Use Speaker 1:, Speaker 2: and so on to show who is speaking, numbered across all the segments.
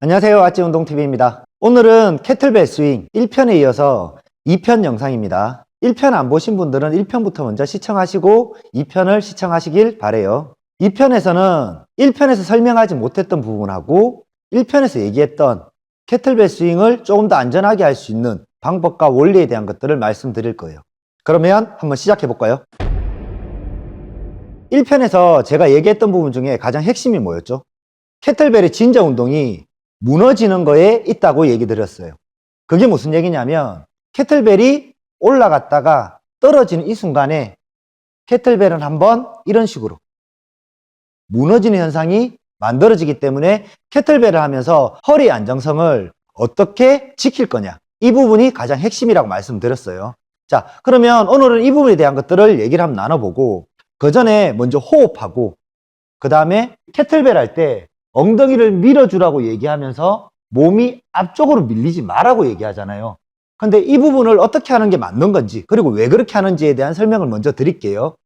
Speaker 1: 안녕하세요. 아찌운동TV입니다. 오늘은 캐틀벨 스윙 1편에 이어서 2편 영상입니다. 1편 안 보신 분들은 1편부터 먼저 시청하시고 2편을 시청하시길 바래요. 2편에서는 1편에서 설명하지 못했던 부분하고 1편에서 얘기했던 캐틀벨 스윙을 조금 더 안전하게 할 수 있는 방법과 원리에 대한 것들을 말씀드릴 거예요. 그러면 한번 시작해 볼까요? 1편에서 제가 얘기했던 부분 중에 가장 핵심이 뭐였죠? 캐틀벨의 진자 운동이 무너지는 거에 있다고 얘기 드렸어요. 그게 무슨 얘기냐면 캐틀벨이 올라갔다가 떨어지는 이 순간에 캐틀벨은 한번 이런 식으로 무너지는 현상이 만들어지기 때문에 캐틀벨을 하면서 허리 안정성을 어떻게 지킬 거냐 이 부분이 가장 핵심이라고 말씀드렸어요. 자 그러면 오늘은 이 부분에 대한 것들을 얘기를 한번 나눠보고 그 전에 먼저 호흡하고 그 다음에 캐틀벨 할 때 엉덩이를 밀어주라고 얘기하면서 몸이 앞쪽으로 밀리지 마라고 얘기하잖아요. 근데 이 부분을 어떻게 하는 게 맞는 건지 그리고 왜 그렇게 하는지에 대한 설명을 먼저 드릴게요.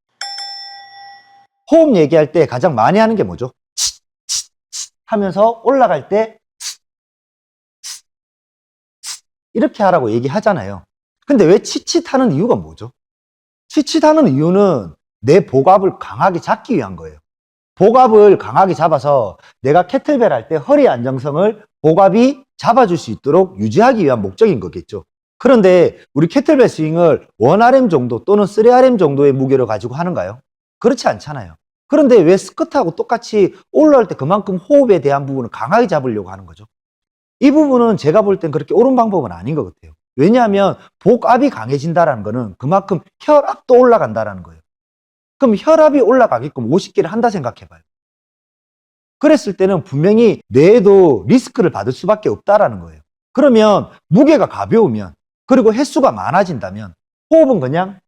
Speaker 1: 호흡 얘기할 때 가장 많이 하는 게 뭐죠? 하면서 올라갈 때 이렇게 하라고 얘기하잖아요. 근데 왜 치칫하는 이유가 뭐죠? 치칫하는 이유는 내 복압을 강하게 잡기 위한 거예요. 복압을 강하게 잡아서 내가 캐틀벨 할 때 허리 안정성을 복압이 잡아줄 수 있도록 유지하기 위한 목적인 거겠죠. 그런데 우리 캐틀벨 스윙을 1RM 정도 또는 3RM 정도의 무게를 가지고 하는가요? 그렇지 않잖아요. 그런데 왜 스쿼트하고 똑같이 올라올 때 그만큼 호흡에 대한 부분을 강하게 잡으려고 하는 거죠? 이 부분은 제가 볼 땐 그렇게 옳은 방법은 아닌 것 같아요. 왜냐하면 복압이 강해진다는 거는 그만큼 혈압도 올라간다는 거예요. 그럼 혈압이 올라가게끔 50개를 한다 생각해봐요. 그랬을 때는 분명히 뇌에도 리스크를 받을 수밖에 없다라는 거예요. 그러면 무게가 가벼우면 그리고 횟수가 많아진다면 호흡은 그냥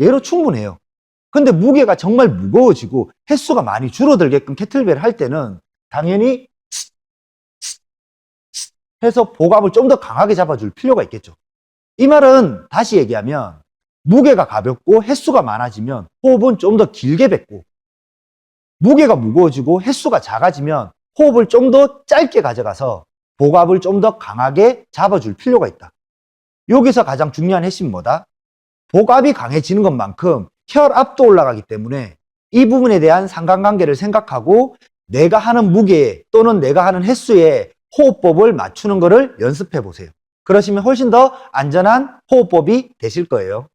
Speaker 1: 얘로 충분해요. 근데 무게가 정말 무거워지고 횟수가 많이 줄어들게끔 캐틀벨을 할 때는 당연히 해서 복압을 좀 더 강하게 잡아줄 필요가 있겠죠. 이 말은 다시 얘기하면 무게가 가볍고 횟수가 많아지면 호흡은 좀 더 길게 뱉고 무게가 무거워지고 횟수가 작아지면 호흡을 좀 더 짧게 가져가서 복압을 좀 더 강하게 잡아줄 필요가 있다. 여기서 가장 중요한 핵심은 뭐다? 복압이 강해지는 것만큼 혈압도 올라가기 때문에 이 부분에 대한 상관관계를 생각하고 내가 하는 무게 또는 내가 하는 횟수에 호흡법을 맞추는 것을 연습해 보세요. 그러시면 훨씬 더 안전한 호흡법이 되실 거예요.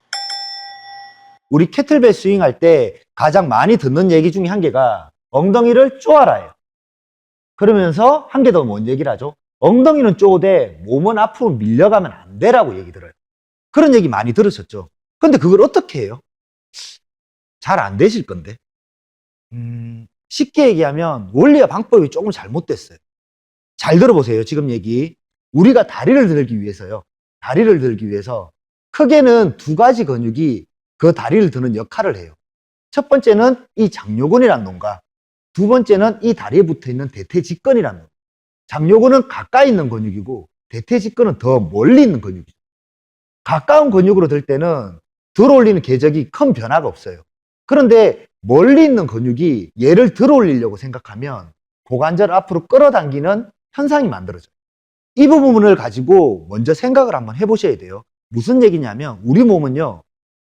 Speaker 1: 우리 캐틀벨 스윙 할 때 가장 많이 듣는 얘기 중에 한 개가 엉덩이를 쪼아라예요. 그러면서 한 개 더 뭔 얘기를 하죠? 엉덩이는 쪼되 몸은 앞으로 밀려가면 안 되라고 얘기 들어요. 그런 얘기 많이 들으셨죠? 근데 그걸 어떻게 해요? 잘 안 되실 건데. 음, 쉽게 얘기하면 원리와 방법이 조금 잘못됐어요. 잘 들어보세요. 지금 얘기. 우리가 다리를 들기 위해서요. 다리를 들기 위해서 크게는 두 가지 근육이 그 다리를 드는 역할을 해요. 첫 번째는 이 장요근이라는 놈과 두 번째는 이 다리에 붙어 있는 대퇴직근이라는 놈. 장요근은 가까이 있는 근육이고 대퇴직근은 더 멀리 있는 근육이죠. 가까운 근육으로 들 때는 들어 올리는 궤적이 큰 변화가 없어요. 그런데 멀리 있는 근육이 얘를 들어 올리려고 생각하면 고관절을 앞으로 끌어당기는 현상이 만들어져요. 이 부분을 가지고 먼저 생각을 한번 해보셔야 돼요. 무슨 얘기냐면 우리 몸은요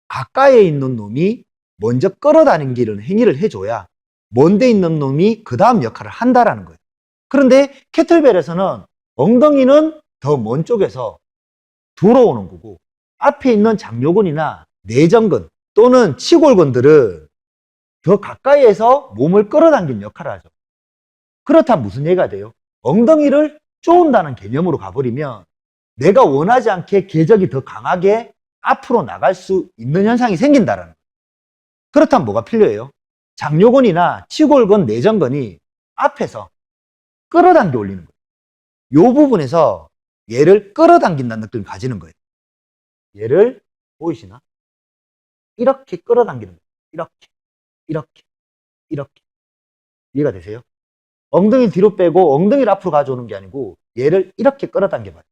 Speaker 1: 가까이에 있는 놈이 먼저 끌어다니는 행위를 해줘야 먼데 있는 놈이 그 다음 역할을 한다라는 거예요. 그런데 캐틀벨에서는 엉덩이는 더 먼 쪽에서 들어오는 거고 앞에 있는 장요근이나 내전근 또는 치골근들은 더 가까이에서 몸을 끌어당기는 역할을 하죠. 그렇다면 무슨 얘기가 돼요? 엉덩이를 쪼은다는 개념으로 가버리면 내가 원하지 않게 궤적이 더 강하게 앞으로 나갈 수 있는 현상이 생긴다라는 거예요. 그렇다면 뭐가 필요해요? 장요근이나 치골근, 내전근이 앞에서 끌어당겨 올리는 거예요. 이 부분에서 얘를 끌어당긴다는 느낌을 가지는 거예요. 얘를 보이시나? 이렇게 끌어당기는 거예요. 이렇게, 이렇게, 이렇게. 이해가 되세요? 엉덩이 뒤로 빼고 엉덩이를 앞으로 가져오는 게 아니고 얘를 이렇게 끌어당겨 봐요.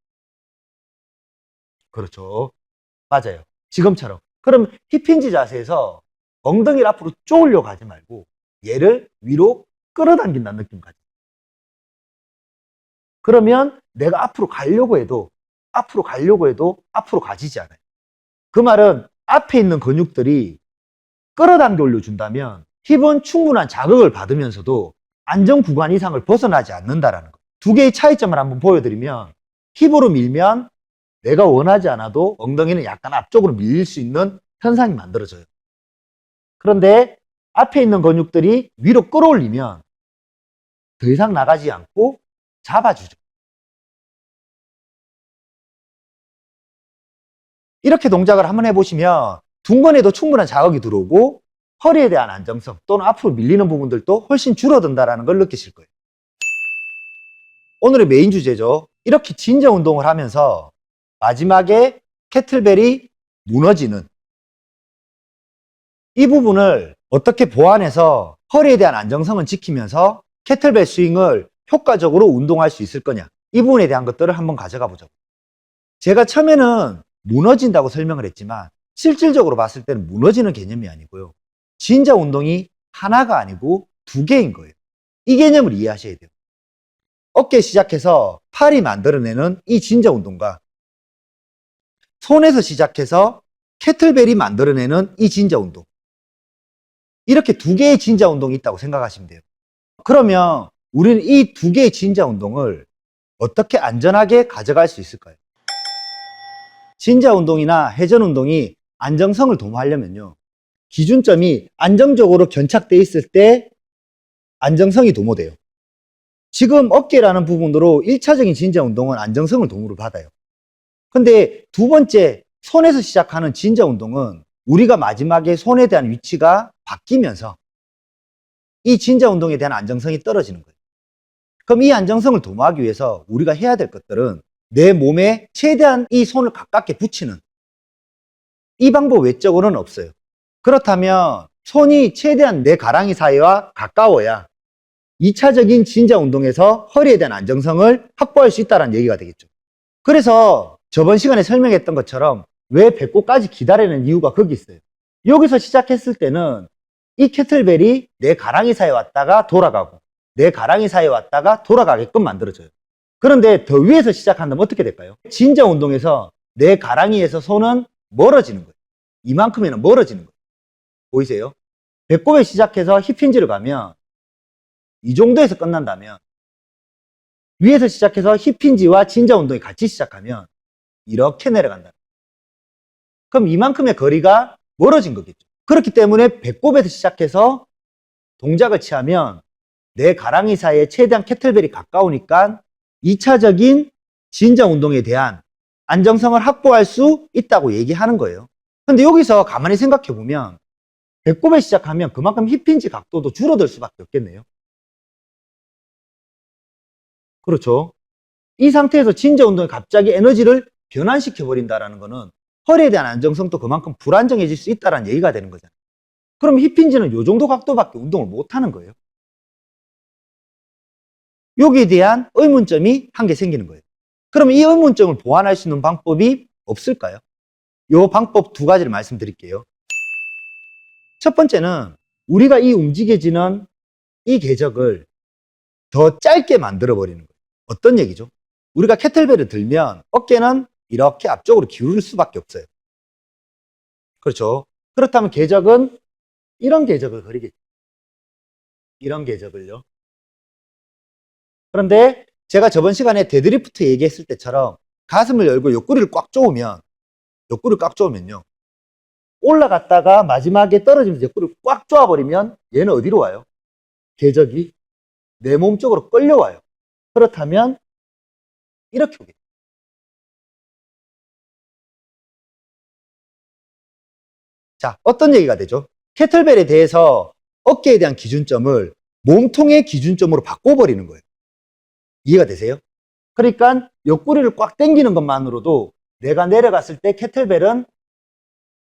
Speaker 1: 그렇죠. 맞아요. 지금처럼. 그럼 힙힌지 자세에서 엉덩이를 앞으로 쪼으려고 하지 말고 얘를 위로 끌어당긴다는 느낌 가지. 그러면 내가 앞으로 가려고 해도 앞으로 가려고 해도 앞으로 가지지 않아요. 그 말은 앞에 있는 근육들이 끌어당겨 올려준다면 힙은 충분한 자극을 받으면서도 안정 구간 이상을 벗어나지 않는다라는 거. 두 개의 차이점을 한번 보여드리면 힙으로 밀면 내가 원하지 않아도 엉덩이는 약간 앞쪽으로 밀릴 수 있는 현상이 만들어져요. 그런데 앞에 있는 근육들이 위로 끌어올리면 더 이상 나가지 않고 잡아주죠. 이렇게 동작을 한번 해보시면 둔근에도 충분한 자극이 들어오고 허리에 대한 안정성 또는 앞으로 밀리는 부분들도 훨씬 줄어든다는 걸 느끼실 거예요. 오늘의 메인 주제죠. 이렇게 진저 운동을 하면서 마지막에 캐틀벨이 무너지는 이 부분을 어떻게 보완해서 허리에 대한 안정성을 지키면서 캐틀벨 스윙을 효과적으로 운동할 수 있을 거냐? 이 부분에 대한 것들을 한번 가져가 보자고. 제가 처음에는 무너진다고 설명을 했지만 실질적으로 봤을 때는 무너지는 개념이 아니고요. 진자 운동이 하나가 아니고 두 개인 거예요. 이 개념을 이해하셔야 돼요. 어깨 시작해서 팔이 만들어내는 이 진자 운동과 손에서 시작해서 캐틀벨이 만들어내는 이 진자 운동 이렇게 두 개의 진자 운동이 있다고 생각하시면 돼요. 그러면 우리는 이 두 개의 진자 운동을 어떻게 안전하게 가져갈 수 있을까요? 진자 운동이나 회전 운동이 안정성을 도모하려면요. 기준점이 안정적으로 견착돼 있을 때 안정성이 도모돼요. 지금 어깨라는 부분으로 1차적인 진자 운동은 안정성을 도모를 받아요. 근데 두 번째 손에서 시작하는 진자 운동은 우리가 마지막에 손에 대한 위치가 바뀌면서 이 진자 운동에 대한 안정성이 떨어지는 거예요. 그럼 이 안정성을 도모하기 위해서 우리가 해야 될 것들은 내 몸에 최대한 이 손을 가깝게 붙이는 이 방법 외적으로는 없어요. 그렇다면 손이 최대한 내 가랑이 사이와 가까워야 2차적인 진자 운동에서 허리에 대한 안정성을 확보할 수 있다는 얘기가 되겠죠. 그래서 저번 시간에 설명했던 것처럼 왜 배꼽까지 기다리는 이유가 거기 있어요. 여기서 시작했을 때는 이 캐틀벨이 내 가랑이 사이에 왔다가 돌아가고 내 가랑이 사이에 왔다가 돌아가게끔 만들어져요. 그런데 더 위에서 시작한다면 어떻게 될까요? 진자 운동에서 내 가랑이에서 손은 멀어지는 거예요. 이만큼에는 멀어지는 거예요. 보이세요? 배꼽에 시작해서 힙힌지를 가면 이 정도에서 끝난다면 위에서 시작해서 힙힌지와 진자 운동이 같이 시작하면 이렇게 내려간다. 그럼 이만큼의 거리가 멀어진 거겠죠. 그렇기 때문에 배꼽에서 시작해서 동작을 취하면 내 가랑이 사이에 최대한 캐틀벨이 가까우니까 2차적인 진자 운동에 대한 안정성을 확보할 수 있다고 얘기하는 거예요. 근데 여기서 가만히 생각해 보면 배꼽에 시작하면 그만큼 힙힌지 각도도 줄어들 수밖에 없겠네요. 그렇죠. 이 상태에서 진자 운동이 갑자기 에너지를 변환시켜 버린다라는 거는 허리에 대한 안정성도 그만큼 불안정해질 수 있다는 얘기가 되는 거잖아요. 그럼 힙힌지는 이 정도 각도밖에 운동을 못 하는 거예요. 여기에 대한 의문점이 한 개 생기는 거예요. 그러면 이 의문점을 보완할 수 있는 방법이 없을까요? 이 방법 두 가지를 말씀드릴게요. 첫 번째는 우리가 이 움직여지는 이 궤적을 더 짧게 만들어 버리는 거예요. 어떤 얘기죠? 우리가 캐틀벨을 들면 어깨는 이렇게 앞쪽으로 기울일 수밖에 없어요. 그렇죠. 그렇다면 궤적은 이런 궤적을 그리겠죠. 이런 궤적을요. 그런데 제가 저번 시간에 데드리프트 얘기했을 때처럼 가슴을 열고 옆구리를 꽉 조으면 옆구리를 꽉 조으면요. 올라갔다가 마지막에 떨어지면서 옆구리를 꽉 조아버리면 얘는 어디로 와요? 궤적이 내 몸 쪽으로 끌려와요. 그렇다면 이렇게 오겠죠. 자, 어떤 얘기가 되죠? 캐틀벨에 대해서 어깨에 대한 기준점을 몸통의 기준점으로 바꿔버리는 거예요. 이해가 되세요? 그러니까 옆구리를 꽉 당기는 것만으로도 내가 내려갔을 때 캐틀벨은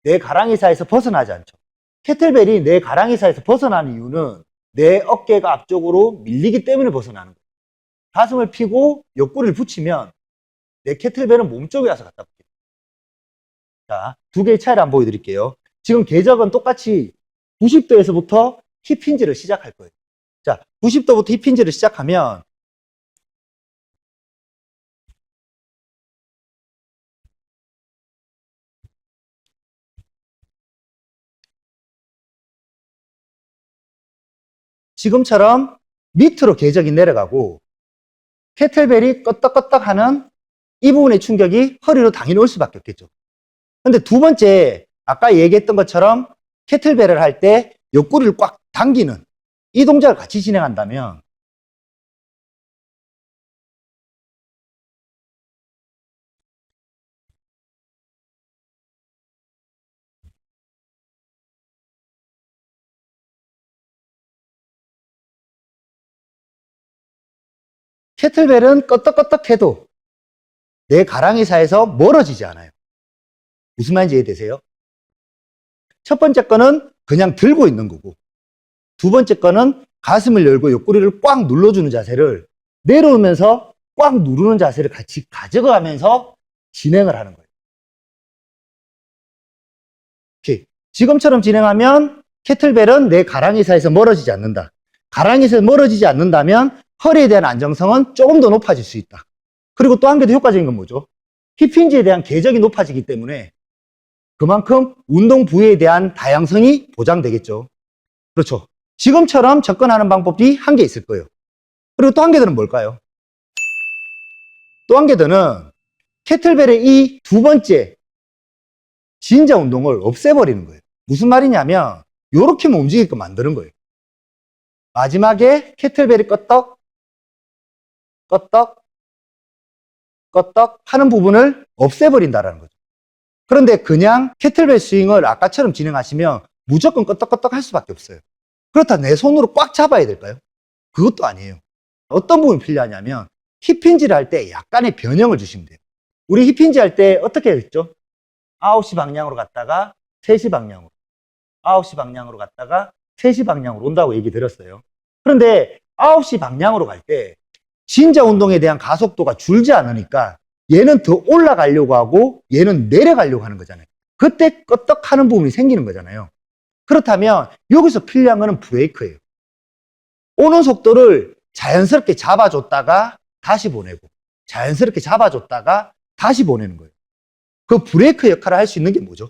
Speaker 1: 내 가랑이 사이에서 벗어나지 않죠. 캐틀벨이 내 가랑이 사이에서 벗어나는 이유는 내 어깨가 앞쪽으로 밀리기 때문에 벗어나는 거예요. 가슴을 피고 옆구리를 붙이면 내 캐틀벨은 몸쪽에 와서 갖다 붙여요. 자, 두 개의 차이를 한번 보여드릴게요. 지금 궤적은 똑같이 90도에서부터 힙힌지를 시작할 거예요. 자, 90도부터 힙힌지를 시작하면 지금처럼 밑으로 궤적이 내려가고 캐틀벨이 껐덕껐덕 하는 이 부분의 충격이 허리로 당연히 올 수밖에 없겠죠. 근데 두 번째, 아까 얘기했던 것처럼 캐틀벨을 할 때 옆구리를 꽉 당기는 이 동작을 같이 진행한다면 캐틀벨은 껐덕껐덕 해도 내 가랑이 사이에서 멀어지지 않아요. 무슨 말인지 이해되세요? 첫 번째 거는 그냥 들고 있는 거고, 두 번째 거는 가슴을 열고 옆구리를 꽉 눌러주는 자세를 내려오면서 꽉 누르는 자세를 같이 가져가면서 진행을 하는 거예요. 오케이. 지금처럼 진행하면 캐틀벨은 내 가랑이 사이에서 멀어지지 않는다. 가랑이에서 멀어지지 않는다면 허리에 대한 안정성은 조금 더 높아질 수 있다. 그리고 또 한 개 더 효과적인 건 뭐죠? 힙힌지에 대한 궤적이 높아지기 때문에 그만큼 운동 부위에 대한 다양성이 보장되겠죠. 그렇죠. 지금처럼 접근하는 방법이 한 개 있을 거예요. 그리고 또 한개 더는 뭘까요? 또 한개 더는 캐틀벨의 이 두 번째 진자 운동을 없애버리는 거예요. 무슨 말이냐면 요렇게만 움직이게끔 만드는 거예요. 마지막에 캐틀벨이 껐떡 껐떡 껐떡 하는 부분을 없애버린다라는 거죠. 그런데 그냥 캐틀벨 스윙을 아까처럼 진행하시면 무조건 껐떡껐떡 할 수밖에 없어요. 그렇다 내 손으로 꽉 잡아야 될까요? 그것도 아니에요. 어떤 부분이 필요하냐면 힙힌지를 할 때 약간의 변형을 주시면 돼요. 우리 힙힌지 할 때 어떻게 했죠? 9시 방향으로 갔다가 3시 방향으로 9시 방향으로 갔다가 3시 방향으로 온다고 얘기 드렸어요. 그런데 9시 방향으로 갈 때 진자 운동에 대한 가속도가 줄지 않으니까 얘는 더 올라가려고 하고 얘는 내려가려고 하는 거잖아요. 그때 끄떡하는 부분이 생기는 거잖아요. 그렇다면 여기서 필요한 거는 브레이크예요. 오는 속도를 자연스럽게 잡아줬다가 다시 보내고 자연스럽게 잡아줬다가 다시 보내는 거예요. 그 브레이크 역할을 할 수 있는 게 뭐죠?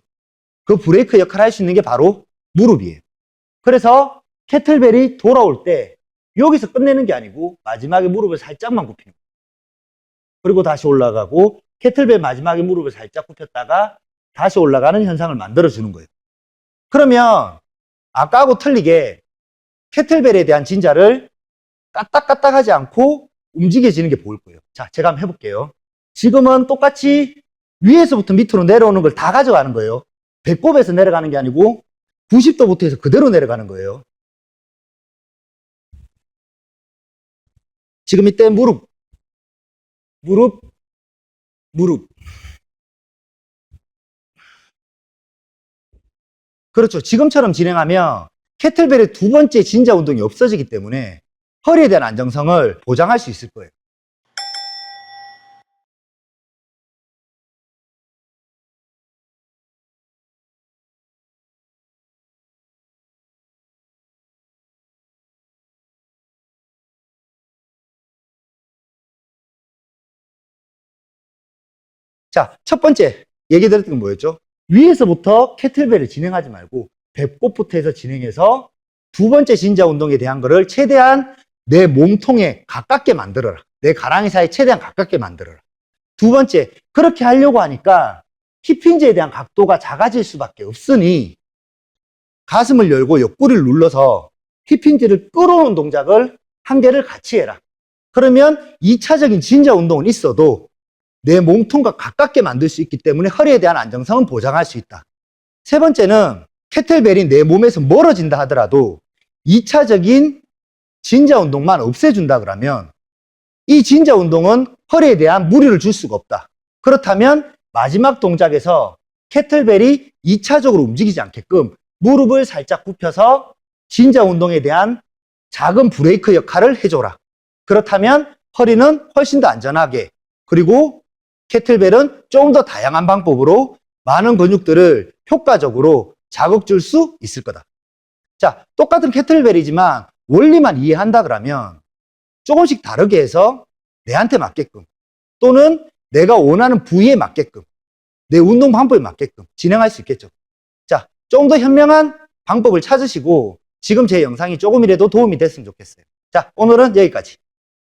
Speaker 1: 그 브레이크 역할을 할 수 있는 게 바로 무릎이에요. 그래서 캐틀벨이 돌아올 때 여기서 끝내는 게 아니고 마지막에 무릎을 살짝만 굽히는 거예요. 그리고 다시 올라가고 캐틀벨 마지막에 무릎을 살짝 굽혔다가 다시 올라가는 현상을 만들어 주는 거예요. 그러면 아까하고 틀리게 캐틀벨에 대한 진자를 까딱까딱 하지 않고 움직여지는 게 보일 거예요. 자, 제가 한번 해볼게요. 지금은 똑같이 위에서부터 밑으로 내려오는 걸 다 가져가는 거예요. 배꼽에서 내려가는 게 아니고 90도부터 해서 그대로 내려가는 거예요. 지금 이때 무릎, 무릎, 무릎. 그렇죠. 지금처럼 진행하면 캐틀벨의 두 번째 진자 운동이 없어지기 때문에 허리에 대한 안정성을 보장할 수 있을 거예요. 자, 첫 번째 얘기 드렸던 건 뭐였죠? 위에서부터 캐틀벨을 진행하지 말고 배꼽부터 해서 진행해서 두 번째 진자 운동에 대한 거를 최대한 내 몸통에 가깝게 만들어라. 내 가랑이 사이에 최대한 가깝게 만들어라. 두 번째, 그렇게 하려고 하니까 힙힌지에 대한 각도가 작아질 수밖에 없으니 가슴을 열고 옆구리를 눌러서 힙힌지를 끌어오는 동작을 한 개를 같이 해라. 그러면 2차적인 진자 운동은 있어도 내 몸통과 가깝게 만들 수 있기 때문에 허리에 대한 안정성은 보장할 수 있다. 세 번째는 캐틀벨이 내 몸에서 멀어진다 하더라도 2차적인 진자 운동만 없애준다 그러면 이 진자 운동은 허리에 대한 무리를 줄 수가 없다. 그렇다면 마지막 동작에서 캐틀벨이 2차적으로 움직이지 않게끔 무릎을 살짝 굽혀서 진자 운동에 대한 작은 브레이크 역할을 해줘라. 그렇다면 허리는 훨씬 더 안전하게 그리고 캐틀벨은 좀더 다양한 방법으로 많은 근육들을 효과적으로 자극 줄 수 있을 거다. 자, 똑같은 캐틀벨이지만 원리만 이해한다 그러면 조금씩 다르게 해서 내한테 맞게끔 또는 내가 원하는 부위에 맞게끔 내 운동 방법에 맞게끔 진행할 수 있겠죠. 자, 좀더 현명한 방법을 찾으시고 지금 제 영상이 조금이라도 도움이 됐으면 좋겠어요. 자, 오늘은 여기까지.